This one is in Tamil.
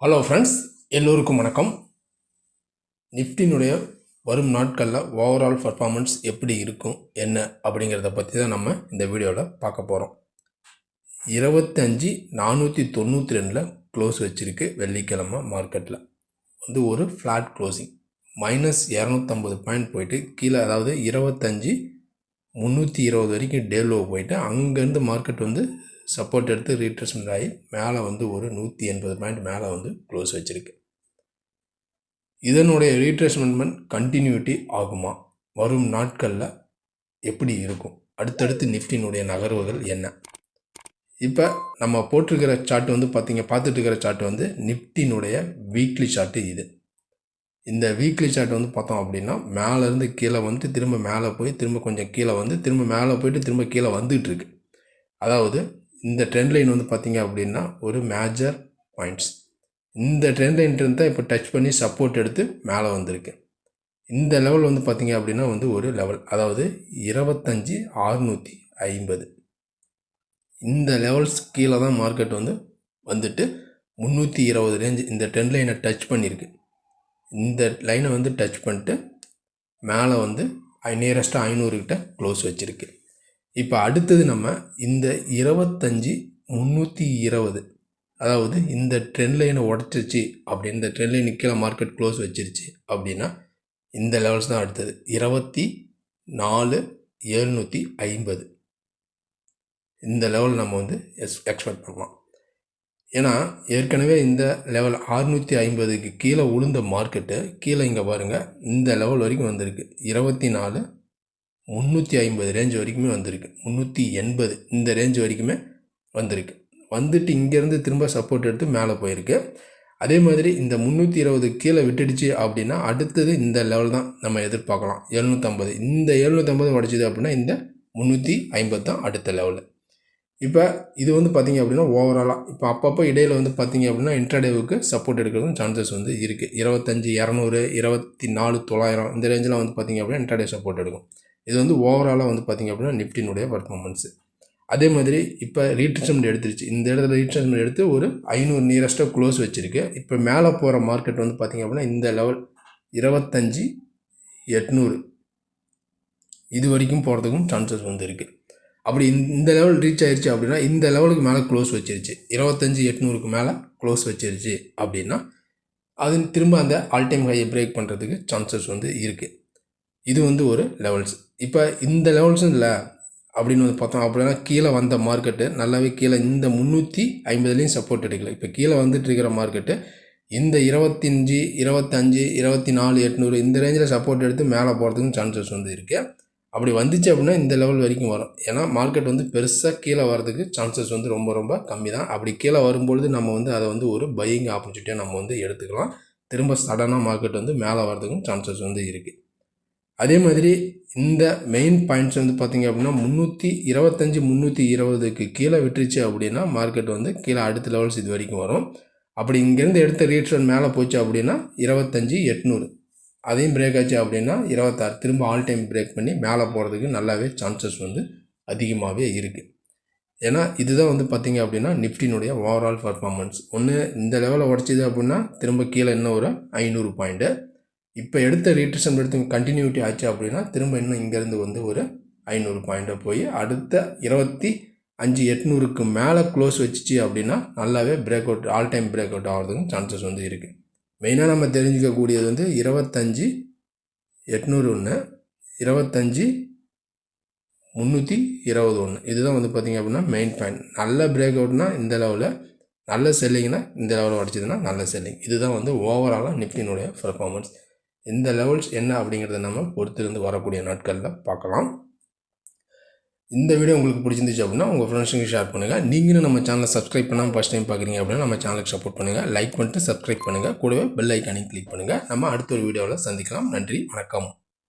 ஹலோ ஃப்ரெண்ட்ஸ் எல்லோருக்கும் வணக்கம். நிஃப்டினுடைய வரும் நாட்களில் ஓவரால் பர்ஃபார்மன்ஸ் எப்படி இருக்கும் என்ன அப்படிங்கிறத பற்றி தான் நம்ம இந்த வீடியோவில் பார்க்க போகிறோம் இருபத்தஞ்சி நானூற்றி தொண்ணூற்றி ரெண்டில் க்ளோஸ் வச்சுருக்கு வெள்ளிக்கிழமை மார்க்கெட்டில் வந்து ஒரு ஃப்ளாட் க்ளோசிங் மைனஸ் இரநூத்தம்பது பாயிண்ட் போயிட்டு கீழே அதாவது இருபத்தஞ்சி முந்நூற்றி இருபது வரைக்கும் டேலோ போயிட்டு அங்கேருந்து மார்க்கெட் வந்து சப்போர்ட் எடுத்து ரீட்ரெஸ்மெண்ட் ஆகி மேலே வந்து ஒரு நூற்றி எண்பது பாயிண்ட் மேலே வந்து க்ளோஸ் வச்சுருக்கு. இதனுடைய ரீட்ரேஸ்மெண்ட் கண்டினியூட்டி ஆகுமா? வரும் நாட்களில் எப்படி இருக்கும்? அடுத்தடுத்து நிஃப்டினுடைய நகர்வுகள் என்ன? இப்போ நம்ம போட்டிருக்கிற சார்ட் வந்து பார்த்தீங்க பார்த்துட்டு இருக்கிற சார்ட் வந்து நிஃப்டினுடைய வீக்லி சார்ட்டு இது. இந்த வீக்லி சார்ட் வந்து பார்த்தோம் அப்படின்னா மேலேருந்து கீழே வந்து திரும்ப மேலே போய் திரும்ப கொஞ்சம் கீழே வந்து திரும்ப மேலே போயிட்டு திரும்ப கீழே வந்துகிட்ருக்கு அதாவது இந்த ட்ரெண்ட் லைன் வந்து பார்த்தீங்க அப்படின்னா ஒரு மேஜர் பாயிண்ட்ஸ் இந்த ட்ரெண்ட் லைன் தான் இப்போ டச் பண்ணி சப்போர்ட் எடுத்து மேலே வந்திருக்கு. இந்த லெவல் வந்து பார்த்தீங்க அப்படின்னா வந்து ஒரு லெவல் அதாவது இருபத்தஞ்சி ஆறுநூற்றி ஐம்பது. இந்த லெவல்ஸ் கீழே தான் மார்க்கெட் வந்து வந்துட்டு முந்நூற்றி இருபது ரேஞ்ச் இந்த ட்ரெண்ட் லைனை டச் பண்ணியிருக்கு இந்த லைனை வந்து டச் பண்ணிட்டு மேலே வந்து நியரஸ்ட்டாக ஐநூறுக்கிட்ட க்ளோஸ் வச்சுருக்கு. இப்போ அடுத்தது நம்ம இந்த இருபத்தஞ்சி முந்நூற்றி இருபது. அதாவது இந்த ட்ரெண்ட் லைனை உடச்சிருச்சு அப்படி இந்த ட்ரெண்ட் லைன் கீழே மார்க்கெட் க்ளோஸ் வச்சிருச்சு அப்படின்னா இந்த லெவல்ஸ் தான் அடுத்தது. இருபத்தி நாலு எழுநூற்றி ஐம்பது. இந்த லெவல் நம்ம வந்து எஸ் எக்ஸ்பெக்ட் பண்ணலாம். ஏன்னா ஏற்கனவே இந்த லெவல் அறுநூற்றி ஐம்பதுக்கு கீழே உளுந்த மார்க்கெட்டு கீழே இங்கே பாருங்கள் இந்த லெவல் வரைக்கும் வந்திருக்கு. இருபத்தி நாலு முந்நூற்றி ஐம்பது ரேஞ்ச் வரைக்குமே வந்திருக்கு. முந்நூற்றி எண்பது இந்த ரேஞ்ச் வரைக்குமே வந்திருக்கு. வந்துட்டு இங்கேருந்து திரும்ப சப்போர்ட் எடுத்து மேலே போயிருக்கு. அதே மாதிரி இந்த முந்நூற்றி இருபது கீழே விட்டுடுச்சு அப்படின்னா அடுத்தது இந்த லெவல் தான் நம்ம எதிர்பார்க்கலாம். எழுநூற்றம்பது இந்த எழுநூற்றம்பது உடச்சிது அப்படின்னா இந்த முந்நூற்றி ஐம்பது தான் அடுத்த லெவலு இப்போ இது வந்து பார்த்திங்க அப்படின்னா ஓவராலாக இப்போ அப்பப்போ இடையில் வந்து பார்த்திங்க அப்படின்னா இன்ட்ராடேவுக்கு சப்போர்ட் எடுக்கிறதும் சான்சஸ் வந்து இருக்குது இருபத்தஞ்சி இரநூறு இருபத்தி நாலு தொள்ளாயிரம் இந்த ரேஞ்செலாம் வந்து பார்த்திங்க அப்படின்னா இன்ட்ராடே சப்போர்ட் எடுக்கும். இது வந்து ஓவராலாக வந்து பார்த்திங்க அப்படின்னா நிஃப்டினுடைய பர்ஃபார்மன்ஸு அதே மாதிரி இப்போ ரீட்ரேஸ்மெண்ட் எடுத்துருச்சு. இந்த இடத்துல ரீட்ரேஸ்மெண்ட் எடுத்து ஒரு ஐநூறு நியரஸ்ட்டாக க்ளோஸ் வச்சுருக்கு. இப்போ மேலே போகிற மார்க்கெட் வந்து பார்த்திங்க அப்படின்னா இந்த லெவல் இருபத்தஞ்சி எட்நூறு. இது வரைக்கும் போகிறதுக்கும் சான்சஸ் வந்து இருக்குது அப்படி இந்த லெவல் ரீச் ஆயிடுச்சு அப்படின்னா இந்த லெவலுக்கு மேலே க்ளோஸ் வச்சிருச்சு. இருபத்தஞ்சி எட்நூறுக்கு மேலே க்ளோஸ் வச்சிருச்சு அப்படின்னா அது திரும்ப அந்த ஆல் டைம் ஹையை பிரேக் பண்ணுறதுக்கு சான்சஸ் வந்து இருக்குது இது வந்து ஒரு லெவல்ஸ் இப்போ இந்த லெவல்ஸும் இல்லை அப்படின்னு வந்து பார்த்தோம் அப்படின்னா கீழே வந்த மார்க்கெட்டு நல்லாவே கீழே இந்த முந்நூற்றி ஐம்பதுலேயும் சப்போர்ட் எடுக்கல இப்போ கீழே வந்துட்டு இருக்கிற மார்க்கெட்டு இந்த இருபத்தஞ்சி இருபத்தஞ்சி இருபத்தி நாலு எட்நூறு இந்த ரேஞ்சில் சப்போர்ட் எடுத்து மேலே போகிறதுக்கும் சான்சஸ் வந்து இருக்குது அப்படி வந்துச்சு அப்படின்னா இந்த லெவல் வரைக்கும் வரும். ஏன்னா மார்க்கெட் வந்து பெருசாக கீழே வரதுக்கு சான்சஸ் வந்து ரொம்ப ரொம்ப கம்மி தான் அப்படி கீழே வரும்பொழுது நம்ம வந்து அதை வந்து ஒரு பையிங் ஆப்பர்ச்சுனிட்டியாக நம்ம வந்து எடுத்துக்கலாம். திரும்ப சடனாக மார்க்கெட் வந்து மேலே வரதுக்கும் சான்சஸ் வந்து இருக்குது அதே மாதிரி இந்த மெயின் பாயிண்ட்ஸ் வந்து பார்த்திங்க அப்படின்னா முந்நூற்றி இருபத்தஞ்சி முந்நூற்றி இருபதுக்கு கீழே விட்டுருச்சு அப்படின்னா மார்க்கெட் வந்து கீழே அடுத்த லெவல்ஸ் இது வரைக்கும் வரும். அப்படி இங்கேருந்து எடுத்த ரீட்ரன் மேலே போச்சு அப்படின்னா இருபத்தஞ்சி எட்நூறு. அதையும் பிரேக் ஆச்சு அப்படின்னா இருபத்தாறு. திரும்ப ஆல் டைம் பிரேக் பண்ணி மேலே போகிறதுக்கு நல்லாவே சான்சஸ் வந்து அதிகமாகவே இருக்குது ஏன்னா இதுதான் வந்து பார்த்திங்க அப்படின்னா நிஃப்டினுடைய ஓவரால் பர்ஃபார்மன்ஸ் ஒன்று இந்த லெவலில் உடச்சிது அப்படின்னா திரும்ப கீழே இன்னும் ஒரு ஐநூறு பாயிண்ட்டு இப்போ எடுத்த ரீட்ரிஷன் எடுத்து கண்டினியூட்டி ஆச்சு அப்படின்னா திரும்ப இன்னும் இங்கேருந்து வந்து ஒரு ஐநூறு பாயிண்ட்டை போய் அடுத்த இருபத்தி அஞ்சு எட்நூறுக்கு மேலே க்ளோஸ் வச்சுச்சு அப்படின்னா நல்லாவே break out all time break out ஆகிறதுக்கும் சான்சஸ் வந்து இருக்குது மெயினாக நம்ம தெரிஞ்சுக்கக்கூடியது வந்து இருபத்தஞ்சி எட்நூறு ஒன்று இருபத்தஞ்சி முந்நூற்றி இருபது ஒன்று இதுதான் வந்து பார்த்திங்க அப்படின்னா மெயின் பாயிண்ட் நல்ல பிரேக் அவுட்னா இந்த லெவலில் நல்ல செல்லிங்னா இந்த லெவலில் உடச்சிதுன்னா நல்ல செல்லிங் இதுதான் வந்து ஓவராலாக நிஃப்டினுடைய பர்ஃபார்மன்ஸ் இந்த லெவல்ஸ் என்ன அப்படிங்கிறத நம்ம பொறுத்திருந்து வரக்கூடிய நாட்களில் பார்க்கலாம். இந்த வீடியோ உங்களுக்கு பிடிச்சிருந்துச்சு அப்படின்னா உங்கள் ஃப்ரெண்ட்ஸுக்கு ஷேர் பண்ணுங்கள் நீங்களும் நம்ம சேனலை சப்ஸ்கிரைப் பண்ணாமல் ஃபஸ்ட் டைம் பார்க்குறீங்க அப்படின்னா நம்ம சேனலுக்கு சப்போர்ட் பண்ணுங்கள் லைக் பண்ணிட்டு சப்ஸ்கிரைப் பண்ணுங்கள் கூடவே பெல் ஐக்கானையும் கிளிக் பண்ணுங்கள் நம்ம அடுத்த ஒரு வீடியோவில் சந்திக்கலாம். நன்றி. வணக்கம்.